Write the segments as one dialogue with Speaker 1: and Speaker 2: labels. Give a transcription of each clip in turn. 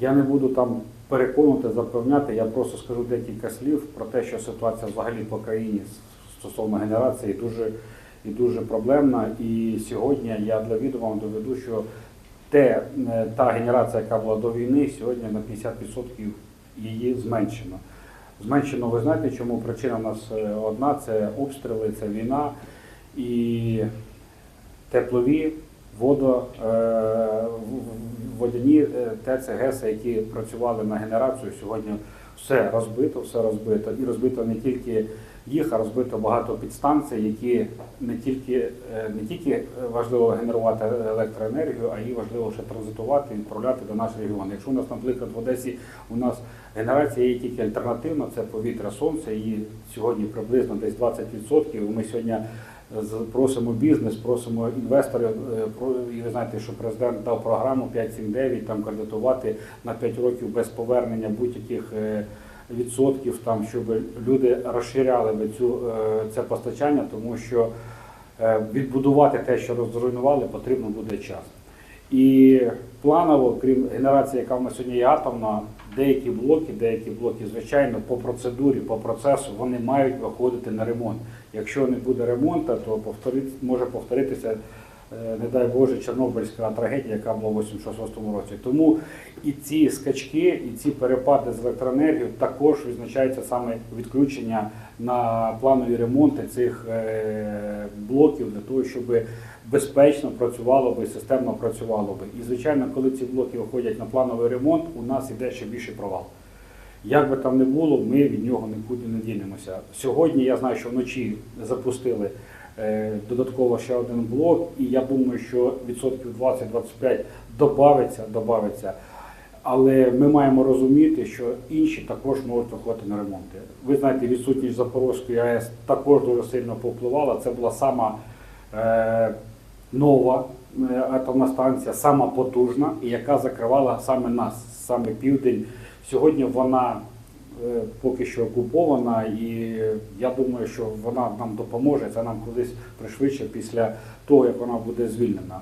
Speaker 1: Я не буду там переконувати, запевняти, я просто скажу декілька слів про те, що ситуація взагалі по країні стосовно генерації дуже і дуже проблемна. І сьогодні я для відома доведу, що те, е, та генерація, яка була до війни, сьогодні на 50% її зменшено. Зменшено, ви знаєте, чому причина у нас е, одна це обстріли, це війна і теплові, водо, е, водяні е, ТЕЦ, ГЕС, які працювали на генерацію, сьогодні все розбито, все розбито. І розбито не тільки їх, а розбито багато підстанцій, які не тільки, е, не тільки важливо генерувати електроенергію, а і важливо ще транзитувати і відправляти до нашого регіону. Якщо у нас, наприклад, в Одесі у нас генерація є тільки альтернативна, це повітря сонце, її сьогодні приблизно десь 20%. Ми сьогодні просимо бізнес, просимо інвесторів. е, І ви знаєте, що президент дав програму 5.7.9, там кредитувати на 5 років без повернення будь-яких е, відсотків, там, щоб люди розширяли би цю, е, це постачання, тому що відбудувати те, що розруйнували, потрібно буде час. І планово, крім генерації, яка в нас сьогодні є атомна, деякі блоки, деякі блоки, звичайно, по процедурі, по процесу вони мають виходити на ремонт. Якщо не буде ремонту, то повторити, може повторитися, не дай Боже, Чорнобильська трагедія, яка була в 86-му році. Тому і ці скачки, і ці перепади з електроенергією також відзначаються саме відключення на планові ремонти цих е, блоків для того, щоб безпечно працювало би, системно працювало би. І звичайно, коли ці блоки виходять на плановий ремонт, у нас іде ще більший провал. Як би там не було, ми від нього нікуди не дінемося. Сьогодні я знаю, що вночі запустили е, додатково ще один блок, і я думаю, що відсотків 20-25 добавиться, добавиться. Але ми маємо розуміти, що інші також можуть виходити на ремонти. Ви знаєте, відсутність Запорозької АЕС також дуже сильно повпливала. Це була сама е, нова е, атомна станція, сама потужна, і яка закривала саме нас, саме південь. Сьогодні вона е, поки що окупована, і я думаю, що вона нам допоможе. Це нам колись пришвидше після того, як вона буде звільнена.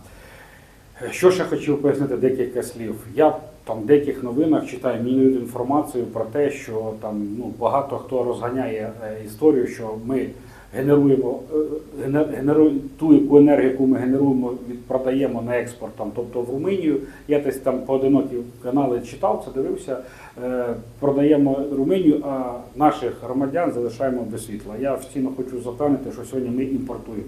Speaker 1: Е, Що ще хотів пояснити декілька слів. Я там в деяких новинах читаю мені інформацію про те, що там ну багато хто розганяє е, історію, що ми генеруємо е, генеруємо ту яку енергію, яку ми генеруємо, продаємо на експорт, там, тобто в Румунію. Я десь там поодинокі канали читав, це дивився. е, Продаємо Румунію, а наших громадян залишаємо без світла. Я офіційно хочу запевнити, що сьогодні ми імпортуємо.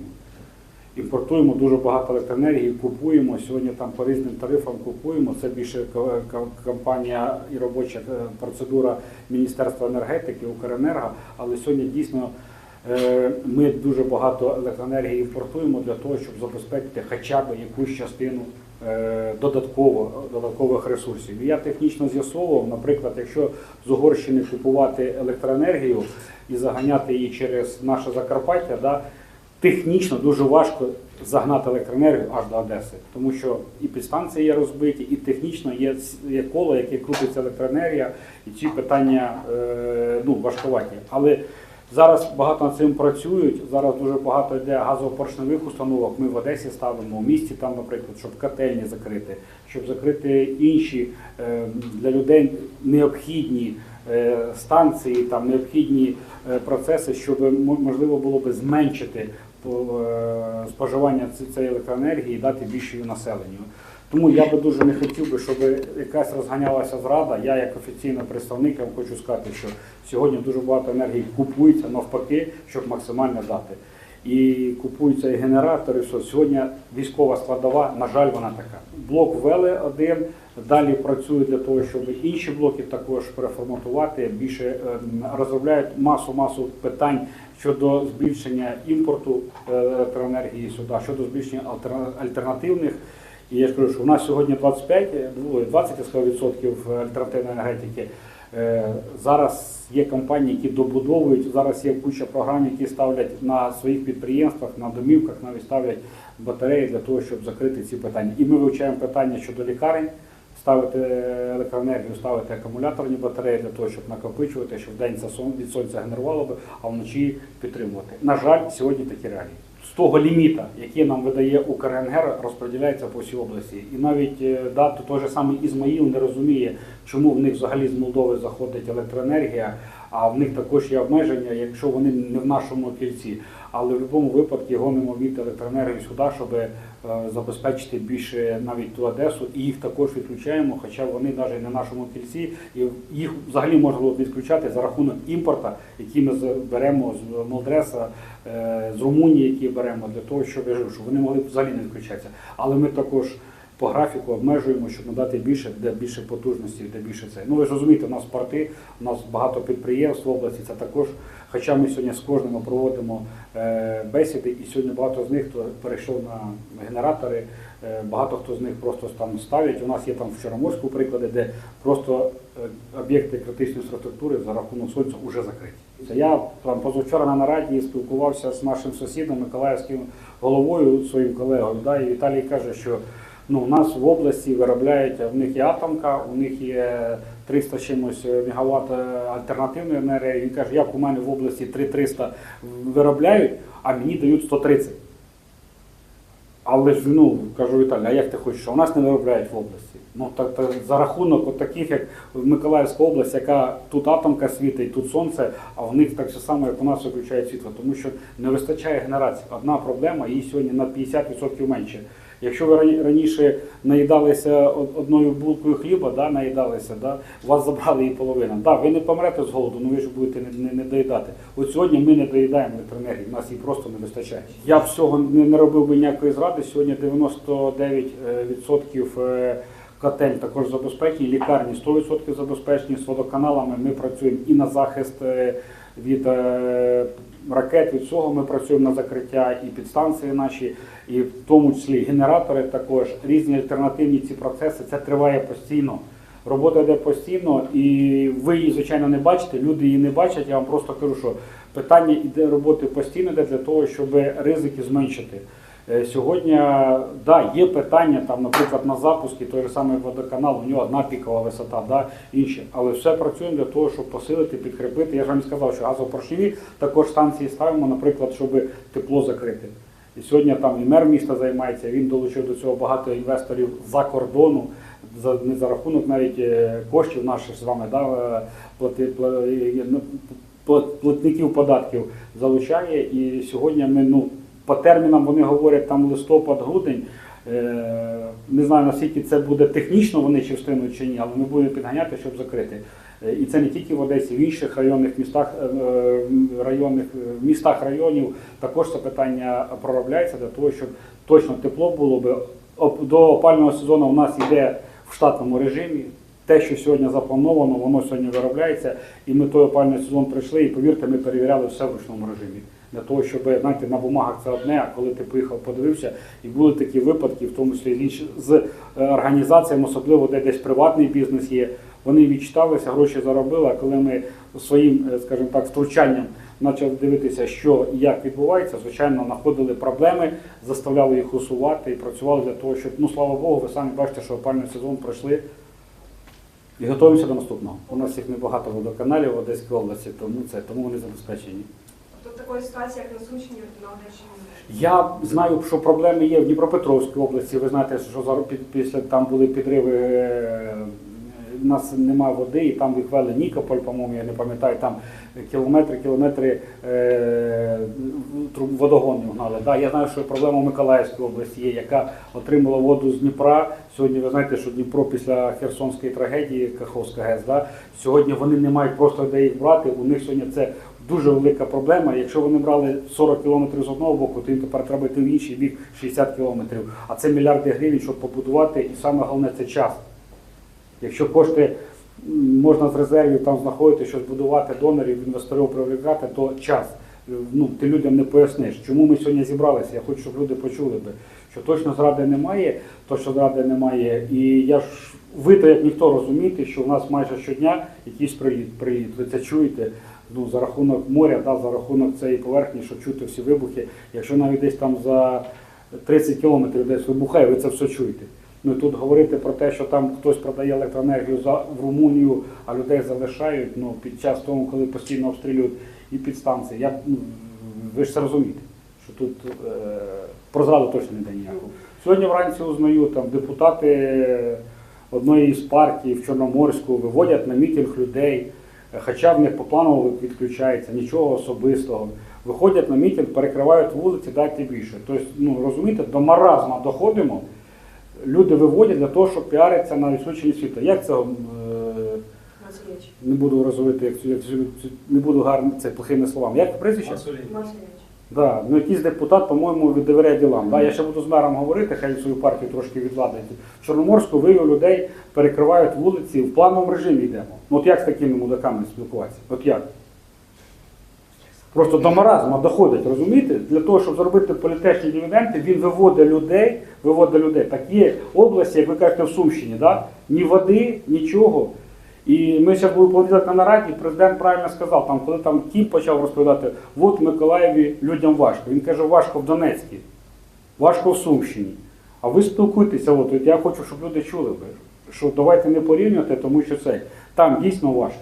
Speaker 1: Імпортуємо дуже багато електроенергії, купуємо. Сьогодні там по різним тарифам купуємо. Це більше ко- ко- компанія і робоча е, процедура Міністерства енергетики, Укренерго. Але сьогодні дійсно е, ми дуже багато електроенергії імпортуємо для того, щоб забезпечити хоча б якусь частину е, додатково, додаткових ресурсів. Я технічно з'ясовував, наприклад, якщо з Угорщини купувати електроенергію і заганяти її через наше Закарпаття, да, технічно дуже важко загнати електроенергію аж до Одеси, тому що і підстанції є розбиті, і технічно є, є коло, яке крутиться електроенергія, і ці питання е, ну, важковаті. Але зараз багато над цим працюють. Зараз дуже багато йде газово-поршневих установок. Ми в Одесі ставимо, в місті там, наприклад, щоб котельні закрити, щоб закрити інші е, для людей необхідні е, станції, там необхідні е, процеси, щоб мо- можливо було би зменшити по- споживання цієї електроенергії і дати більше її населенню. Тому я би дуже не хотів би, щоб якась розганялася зрада. Я як офіційний представник я хочу сказати, що сьогодні дуже багато енергії купується навпаки, щоб максимально дати. І купуються і генератори. Все. Сьогодні військова складова, на жаль, вона така. Блок ввели один, далі працюють для того, щоб інші блоки також переформатувати, більше ем, розробляють масу-масу питань щодо збільшення імпорту е, електроенергії сюди, щодо збільшення альтерна- альтернативних. І я ж кажу, що у нас сьогодні 25, ну, 20 я сказав, відсотків альтернативної енергетики. Е, Зараз є компанії, які добудовують, зараз є куча програм, які ставлять на своїх підприємствах, на домівках, навіть ставлять батареї для того, щоб закрити ці питання. І ми вивчаємо питання щодо лікарень, ставити електроенергію, ставити акумуляторні батареї для того, щоб накопичувати, щоб в день це сон- від сонця генерувало би, а вночі підтримувати. На жаль, сьогодні такі реалії. З того ліміта, який нам видає Укренергер, розподіляється по всій області. І навіть е, да, то той же самий Ізмаїл не розуміє, чому в них взагалі з Молдови заходить електроенергія, а в них також є обмеження, якщо вони не в нашому кільці. Але в будь-якому випадку гонимо від електроенергії сюди, щоб е, забезпечити більше навіть ту Одесу, і їх також відключаємо, хоча вони навіть не в нашому кільці, і їх взагалі можна було відключати за рахунок імпорта, який ми беремо з Молдреса, е, з Румунії, які беремо для того, щоб щоб вони могли взагалі не відключатися. Але ми також по графіку обмежуємо, щоб надати більше, де більше потужності, де більше це. Ну ви ж розумієте, у нас порти, у нас багато підприємств в області. Це також. Хоча ми сьогодні з кожним проводимо е, бесіди, і сьогодні багато з них хто перейшов на генератори, е, багато хто з них просто там ставлять. У нас є там в Чорноморську приклади, де просто е, об'єкти критичної інфраструктури за рахунок сонця вже закриті. Це я там позавчора на нараді спілкувався з нашим сусідом Миколаївським головою, своїм колегою. Да, і Віталій каже, що ну, у нас в області виробляють, в них є атомка, у них є 300 чимось мегаватт е, альтернативної енергії. Він каже, як у мене в області 3300 виробляють, а мені дають 130. Але ж ну кажу Віталій, а як ти хочеш, що у нас не виробляють в області? Ну так, так за рахунок от таких, як Миколаївська область, яка тут атомка світить, тут сонце, а в них так же само, як у нас виключають світло, тому що не вистачає генерації. Одна проблема, її сьогодні на 50% менше. Якщо ви рані- раніше наїдалися одною булкою хліба, да, наїдалися, да, вас забрали її половину. Да, ви не помрете з голоду, ну ви ж будете не, не, не доїдати. От сьогодні ми не доїдаємо електроенергії, у нас її просто не вистачає. Я б цього не, не робив би ніякої зради. Сьогодні 99% е, котель також забезпечені, лікарні 100% забезпечені, з водоканалами ми працюємо і на захист е, від е, ракет, від цього ми працюємо на закриття і підстанції наші, і в тому числі генератори також, різні альтернативні ці процеси, це триває постійно. Робота йде постійно, і ви її, звичайно, не бачите, люди її не бачать. Я вам просто кажу, що питання іде роботи постійно йде для того, щоб ризики зменшити. Е, Сьогодні да, є питання, там, наприклад, на запуску, той же самий водоканал, у нього одна пікова висота, да, інші. Але все працюємо для того, щоб посилити, підкріпити. Я ж вам сказав, що газопоршневі також станції ставимо, наприклад, щоб тепло закрити. І сьогодні там і мер міста займається, він долучив до цього багато інвесторів за кордону, за, не за рахунок навіть е, коштів наших з вами, да, е, плати, пла- ну, пла- платників податків залучає. І сьогодні ми ну, по термінам вони говорять там листопад-грудень. Е, Не знаю наскільки це буде технічно, вони чи встигнуть чи ні, але ми будемо підганяти, щоб закрити. Е, І це не тільки в Одесі, в інших районних містах, е, районних містах районів також це питання проробляється для того, щоб точно тепло було би. До опального сезону у нас йде в штатному режимі. Те, що сьогодні заплановано, воно сьогодні виробляється. І ми той опальний сезон прийшли, і повірте, ми перевіряли все в ручному режимі. Для того, щоб знаєте, на бумагах це одне, а коли ти поїхав, подивився, і були такі випадки, в тому числі з, е, організаціями, особливо де десь приватний бізнес є. Вони відчиталися, гроші заробили. А коли ми своїм, е, скажімо так, втручанням почали дивитися, що і як відбувається, звичайно, знаходили проблеми, заставляли їх усувати і працювали для того, щоб ну слава Богу, ви самі бачите, що опальний сезон пройшли. І готуємося до наступного. У нас їх небагато водоканалів в Одеській області, тому це тому вони забезпечені.
Speaker 2: Тобто.
Speaker 1: Я знаю, що проблеми є в Дніпропетровській області. Ви знаєте, що після там були підриви. е, нас немає води, і там їх Нікополь, по-моєму, я не пам'ятаю, там кілометри, кілометри е, водогонів гнали. Да, я знаю, що проблема в Миколаївській області є, яка отримала воду з Дніпра. Сьогодні ви знаєте, що Дніпро після Херсонської трагедії, Каховська ГЕС, да, сьогодні вони не мають просто де їх брати. У них сьогодні це дуже велика проблема. Якщо вони брали 40 кілометрів з одного боку, то їм тепер треба йти в інший бік 60 кілометрів. А це мільярди гривень, щоб побудувати, і саме головне це час. Якщо кошти можна з резервів там знаходити, щось будувати донорів, інвесторів привлекати, то час. Ну, ти людям не поясниш, чому ми сьогодні зібралися. Я хочу, щоб люди почули би, що точно зради немає, точно зради немає. І я ж ви то як ніхто розумієте, що в нас майже щодня якийсь приїзд, приїзд. Ви це чуєте. Ну, за рахунок моря, да, за рахунок цієї поверхні, що чути всі вибухи. Якщо навіть десь там за 30 кілометрів десь вибухає, ви це все чуєте. Ну тут говорити про те, що там хтось продає електроенергію за в Румунію, а людей залишають ну, під час того, коли постійно обстрілюють і підстанції. Я, ну, ви ж це розумієте, що тут е, про зраду точно не йде ніякого. Сьогодні вранці узнаю, там депутати одної з партій в Чорноморську виводять на мітинг людей, хоча в них по плану відключається, нічого особистого. Виходять на мітинг, перекривають вулиці, дайте більше. Тобто, ну розумієте, до маразма доходимо. Люди виводять для того, щоб піаритися на відсутність світу. Як це е, не буду розуміти, як, як не буду гарно це плохими словами. Як прізвище?
Speaker 2: Васильович.
Speaker 1: Да, ну якийсь депутат, по-моєму, від довіряє ділам. Да, я ще буду з мером говорити, хай свою партію трошки відладить. В Чорноморську вивів людей, перекривають вулиці, в плановому режимі йдемо. Ну от як з такими мудаками спілкуватися? От як? Просто до маразма доходить, розумієте? Для того, щоб зробити політичні дивіденди, він виводить людей, виводить людей. Так є області, як ви кажете, в Сумщині, да? ні води, нічого. І ми зараз будемо повідати на нараді, президент правильно сказав, там, коли там Кім почав розповідати, от в Миколаєві людям важко. Він каже, важко в Донецькій, важко в Сумщині. А ви спілкуйтеся, от, от я хочу, щоб люди чули, що давайте не порівнювати, тому що це там дійсно важко.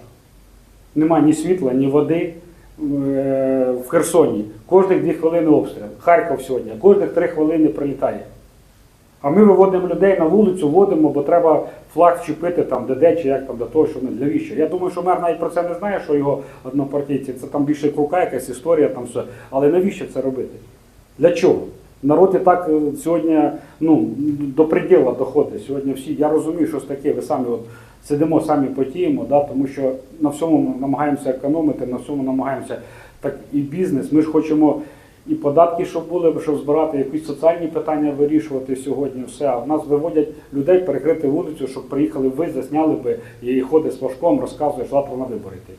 Speaker 1: Нема ні світла, ні води е, в Херсоні. Кожних дві хвилини обстріл. Харків сьогодні, кожних три хвилини прилітає. А ми виводимо людей на вулицю, водимо, бо треба флаг вчепити там, де де чи як там до того, що ми навіщо. Я думаю, що мер навіть про це не знає, що його однопартійці, це там більше крука, якась історія, там все. Але навіщо це робити? Для чого? Народ і так е, сьогодні ну, до приділа доходить. Сьогодні всі, я розумію, що таке, ви самі от сидимо, самі потіємо, да, тому що на всьому намагаємося економити, на всьому намагаємося так і бізнес. Ми ж хочемо і податки, щоб були, щоб збирати якісь соціальні питання вирішувати сьогодні. Все. А в нас виводять людей перекрити вулицю, щоб приїхали ви, засняли би і ходить з флажком, розказує, що завтра на вибори йти.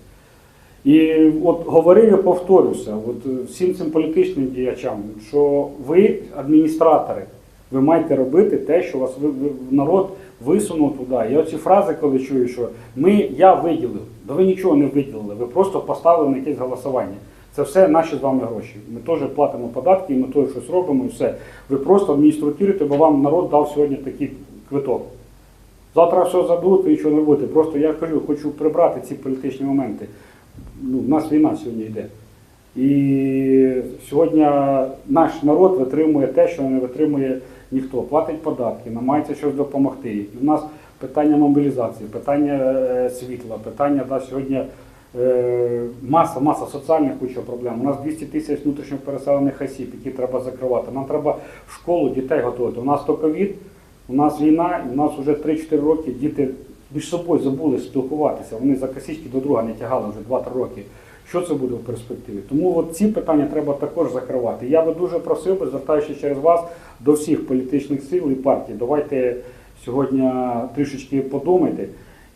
Speaker 1: І от говорив і повторюся, от е, всім цим політичним діячам, що ви, адміністратори, ви маєте робити те, що вас ви, ви- народ висунув туди. Я оці фрази, коли чую, що ми, я виділив, да ви нічого не виділили, ви просто поставили на якесь голосування. Це все наші з вами гроші. Ми теж платимо податки, ми теж щось робимо, і все. Ви просто адмініструєте, бо вам народ дав сьогодні такий квиток. Завтра все забудуть, ви нічого не робите. Просто я кажу, хочу прибрати ці політичні моменти. Ну, в нас війна сьогодні йде. І сьогодні наш народ витримує те, що не витримує ніхто. Платить податки, намагається щось допомогти. І в нас питання мобілізації, питання е, світла, питання да, сьогодні маса, маса соціальних куча проблем. У нас 200 тисяч внутрішньо переселених осіб, які треба закривати. Нам треба в школу дітей готувати. У нас то ковід, у нас війна, і у нас вже 3-4 роки діти між собою забули спілкуватися. Вони за косички до друга не тягали вже 2-3 роки. Що це буде в перспективі? Тому от ці питання треба також закривати. Я би дуже просив би, звертаючись через вас до всіх політичних сил і партій, давайте сьогодні трішечки подумайте.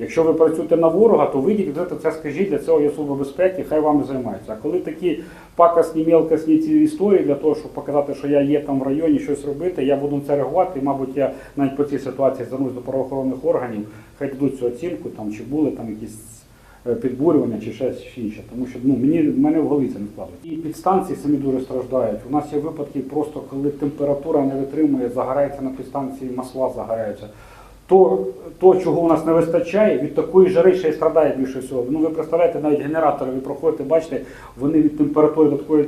Speaker 1: Якщо ви працюєте на ворога, то вийдіть де це скажіть, для цього є служба безпеки, хай вами займаються. А коли такі пакосні, мелкосні ці історії для того, щоб показати, що я є там в районі, щось робити, я буду на це реагувати. І, мабуть, я навіть по цій ситуації звернусь до правоохоронних органів, хай дадуть цю оцінку, там чи були там якісь е, підбурювання чи щось інше. Тому що ну мені в мене в голові це не вкладуть. І підстанції самі дуже страждають. У нас є випадки, просто коли температура не витримує, загорається на підстанції, масла загоряються. То, то, чого у нас не вистачає, від такої жари ще й страдає більше всього. Ну ви представляєте, навіть генератори, ви проходите, бачите, вони від температури до такої,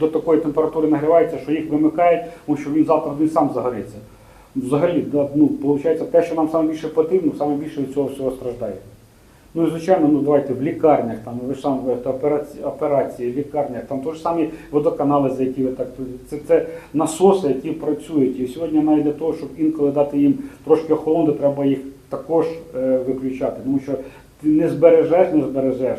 Speaker 1: до такої температури нагріваються, що їх вимикають, тому що він завтра він сам загориться. Взагалі, да, ну, виходить, те, що нам найбільше потрібно, найбільше від цього всього страждає. Ну і звичайно, ну давайте в лікарнях, там ви ж сам говорите, операції, операції, в лікарнях, там то ж самі водоканали, за які ви так це, це насоси, які працюють. І сьогодні навіть для того, щоб інколи дати їм трошки охолонути, треба їх також е, виключати. Тому що ти не збережеш, не збережеш.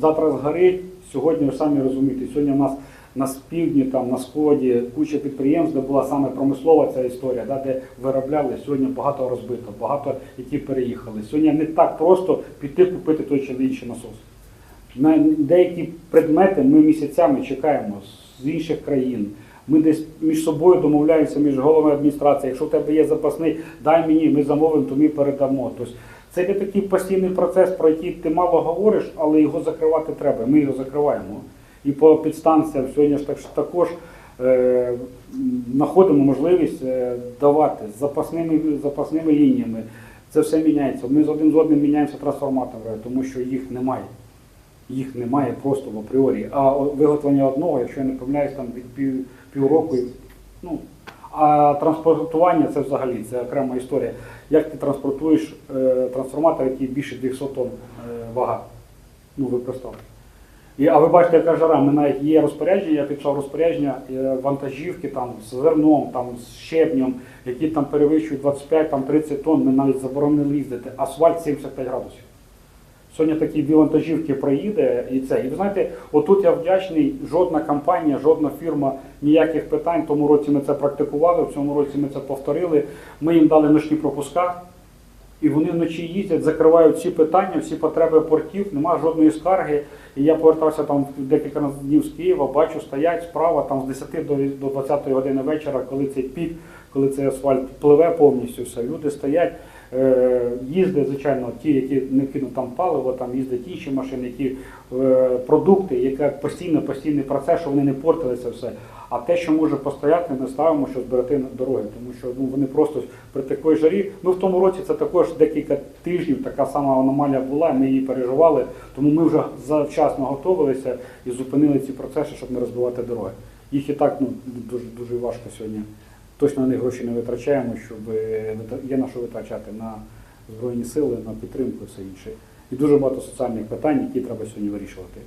Speaker 1: Завтра згорить, сьогодні ви самі розумієте, сьогодні в нас на півдні, там на сході куча підприємств, де була саме промислова ця історія, да, де виробляли. Сьогодні багато розбито, багато які переїхали. Сьогодні не так просто піти купити той чи інший насос. На деякі предмети ми місяцями чекаємо з інших країн. Ми десь між собою домовляємося між головами адміністрації. Якщо в тебе є запасний, дай мені, ми замовимо, то ми передамо. Тобто це не такий постійний процес, про який ти мало говориш, але його закривати треба. Ми його закриваємо. І по підстанціям сьогодні ж так, також е, знаходимо можливість е, давати запасними, запасними лініями. Це все міняється. Ми з один з одним міняємося трансформаторами, тому що їх немає. їх немає просто в апріорі. А виготовлення одного, якщо я не помиляюсь, там від пів, півроку. Ну, а транспортування це взагалі це окрема історія. Як ти транспортуєш е, трансформатор, який більше 200 тонн е, вага? Ну, ви представте. І, а ви бачите, яка жара, ми навіть є розпорядження, я підписав розпорядження, е, вантажівки там з зерном, там з щебнем, які там перевищують 25-30 тонн, ми навіть заборонили їздити. Асфальт 75 градусів. Сьогодні такі дві вантажівки проїде і це. І ви знаєте, отут я вдячний, жодна компанія, жодна фірма, ніяких питань. В тому році ми це практикували, в цьому році ми це повторили. Ми їм дали ночні пропуска, і вони вночі їздять, закривають всі питання, всі потреби портів, немає жодної скарги. І я повертався там декілька днів з Києва, бачу, стоять справа там з 10 до, до 20 години вечора, коли цей пік, коли цей асфальт пливе повністю все. Люди стоять, е, їздять, звичайно, ті, які не кинуть там паливо, там їздять інші машини, які е, продукти, яка постійно постійний процес, що вони не портилися все. А те, що може постояти, ми ставимо, що зберегти дороги, тому що ну, вони просто при такій жарі. Ну в тому році це також декілька тижнів така сама аномалія була, ми її переживали. Тому ми вже завчасно готувалися і зупинили ці процеси, щоб не розбивати дороги. Їх і так ну, дуже дуже важко сьогодні. Точно на них гроші не витрачаємо, щоб е, є на що витрачати на збройні сили, на підтримку і все інше. І дуже багато соціальних питань, які треба сьогодні вирішувати.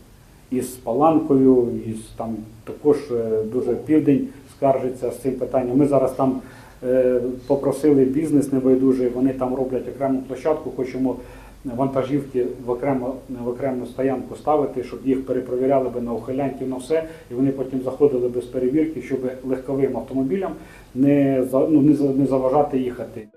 Speaker 1: І з Паланкою, і з там також е, дуже південь скаржиться з цим питанням. Ми зараз там е, попросили бізнес небайдужий, вони там роблять окрему площадку, хочемо вантажівки в окрему, в окрему стоянку ставити, щоб їх перепровіряли би на ухилянтів, на все, і вони потім заходили без перевірки, щоб легковим автомобілям не, ну, не заважати їхати.